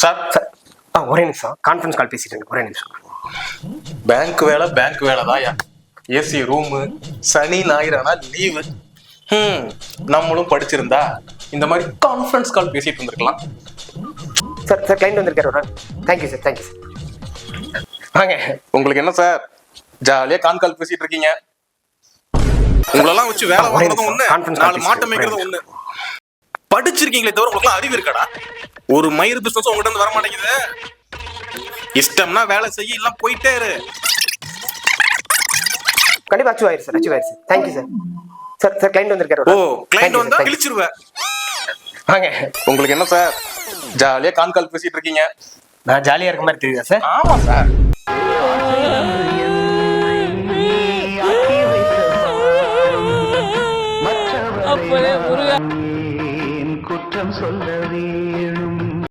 Sir sir. ஆ ஒரே நிமிஷம். Conference call பேசிட்டு இருக்கேன் ஒரே நிமிஷம். பேங்க் வேலை பேங்க் வேலை தான்யா ஏசி ரூமு சனி ஞாயிறு ஆனா லீவு ம் நம்மளும் படிச்சிருந்தா இந்த மாதிரி கான்ஃபரன்ஸ் கால் பேசிட்டு இருந்திருக்கலாம். சார் சார் கிளைண்ட் வந்திருக்காரு thank you sir thank you sir வாங்க. உங்களுக்கு என்ன சார்? ஜாலியா கான் கால் பேசிட்டு இருக்கீங்க. உங்களெல்லாம் வச்சு வேலை வாங்குறதும். ஒண்ணு. நாலு மாட்டம். மேய்க்கிறதும் ஒண்ணு. படிச்சிருக்கீங்களே தவிர உங்களுக்கு அறிவு இருக்காடா? ஒரு மயிர் பிசினஸ் உங்ககிட்ட இருந்து வர மாட்டேங்குது. இஷ்டம்னா வேலை செய்ய எல்லாம் போயிட்டே இரு. கண்டிப்பா அச்சீவ் ஆயிருச்சு சார் அச்சீவ் ஆயிருச்சு thank you sir sir sir client வந்திருக்காரு ஓ கிளைண்ட் வந்தா கிழிச்சிருவ. வாங்க. உங்களுக்கு என்ன சார் ஜாலியா கான் கால் பேசிட்டு இருக்கீங்க. நான் ஜாலியா இருக்க மாதிரி தெரியுதா சார் ஆமா சார் அப்பளே முருகா மாற்றம் சொல்ல வேணும்.